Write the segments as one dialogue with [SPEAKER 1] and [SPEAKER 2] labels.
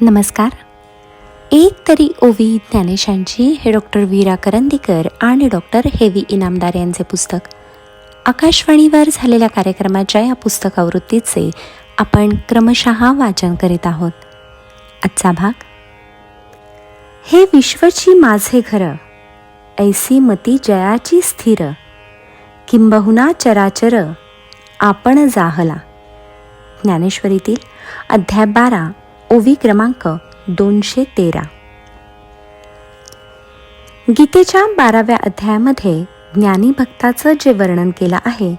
[SPEAKER 1] नमस्कार. एक तरी ओवी ज्ञानेशांची हे डॉक्टर वीरा करंदीकर आणि डॉक्टर हेवी इनामदार यांचे पुस्तक. आकाशवाणीवर झालेल्या कार्यक्रमाच्या या पुस्तकावृत्तीचे आपण क्रमशः वाचन करीत आहोत. आजचा भाग. हे विश्वची माझे घर ऐसी मती जयाची स्थिर किंबहुना चराचर आपण जाहला. ज्ञानेश्वरीतील अध्याय बारा. ओवी क्रमांक दोनशे तेरा. गीतेच्या बाराव्या अध्यायामध्ये ज्ञानी भक्ताचं जे वर्णन केलं आहे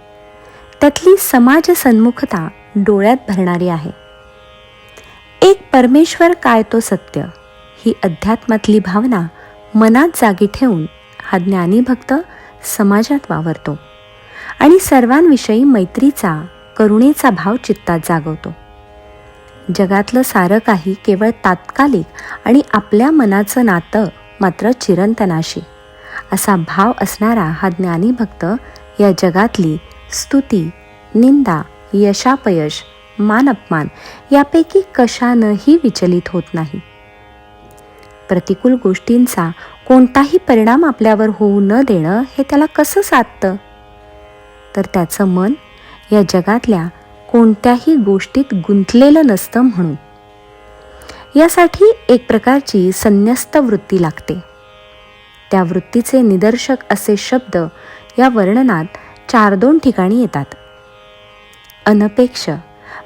[SPEAKER 1] त्यातली समाज सन्मुखता डोळ्यात भरणारी आहे. एक परमेश्वर काय तो सत्य ही अध्यात्मातली भावना मनात जागी ठेवून हा ज्ञानी भक्त समाजात वावरतो आणि सर्वांविषयी मैत्रीचा करुणेचा भाव चित्तात जागवतो. जगातलं सारं काही केवळ तात्कालिक आणि आपल्या मनाचं नातं मात्र चिरंतनाशी. असा भाव असणारा हा ज्ञानी भक्त या जगातली स्तुती निंदा यशापयश मान अपमान यापैकी कशानंही विचलित होत नाही. प्रतिकूल गोष्टींचा कोणताही परिणाम आपल्यावर होऊ न देणं हे त्याला कसं साधतं? तर त्याचं मन या जगातल्या कोणत्याही गोष्टीत गुंतलेलं नसतं म्हणून. यासाठी एक प्रकारची संन्यस्त वृत्ती लागते. त्या वृत्तीचे निदर्शक असे शब्द या वर्णनात चार दोन ठिकाणी येतात. अनपेक्ष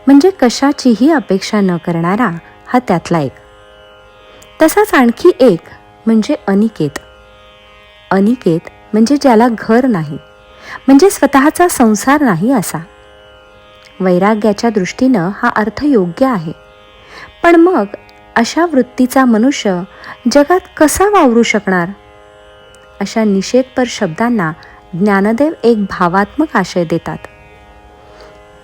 [SPEAKER 1] म्हणजे कशाचीही अपेक्षा न करणारा हा त्यातला एक. तसाच आणखी एक म्हणजे अनिकेत. अनिकेत म्हणजे ज्याला घर नाही म्हणजे स्वतःचा संसार नाही असा. वैराग्याच्या दृष्टीनं हा अर्थ योग्य आहे. पण मग अशा वृत्तीचा मनुष्य जगात कसा वावरू शकणार? अशा निषेधपर शब्दांना ज्ञानदेव एक भावात्मक आशय देतात.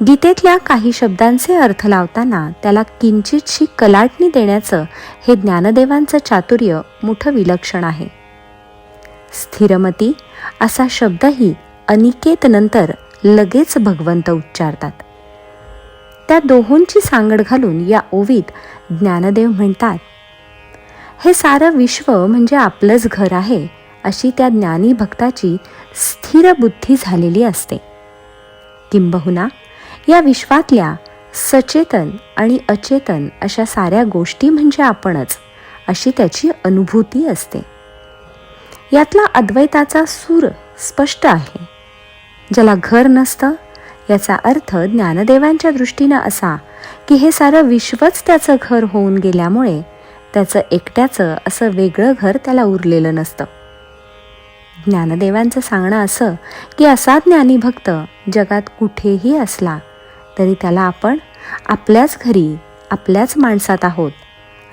[SPEAKER 1] गीतेतल्या काही शब्दांचे अर्थ लावताना त्याला किंचितशी कलाटणी देण्याचं हे ज्ञानदेवांचं चातुर्य मोठं विलक्षण आहे. स्थिरमती असा शब्दही अनिकेत नंतर लगेच भगवंत उच्चारतात. त्या दोहोंची सांगड घालून या ओवीत ज्ञानदेव म्हणतात हे सारं विश्व म्हणजे आपलंच घर आहे अशी त्या ज्ञानी भक्ताची स्थिर बुद्धी झालेली असते. किंबहुना या विश्वातल्या सचेतन आणि अचेतन अशा साऱ्या गोष्टी म्हणजे आपणच अशी त्याची अनुभूती असते. यातला अद्वैताचा सूर स्पष्ट आहे. ज्याला घर नसतं याचा अर्थ ज्ञानदेवांच्या दृष्टीनं असा की हे सारं विश्वच त्याचं घर होऊन गेल्यामुळे त्याचं एकट्याचं असं वेगळं घर त्याला उरलेलं नसतं. ज्ञानदेवांचं सांगणं असं की असा ज्ञानी भक्त जगात कुठेही असला तरी त्याला आपण आपल्याच घरी आपल्याच माणसात आहोत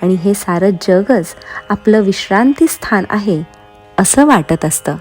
[SPEAKER 1] आणि हे सारं जगच आपलं विश्रांती स्थान आहे असं वाटत असतं.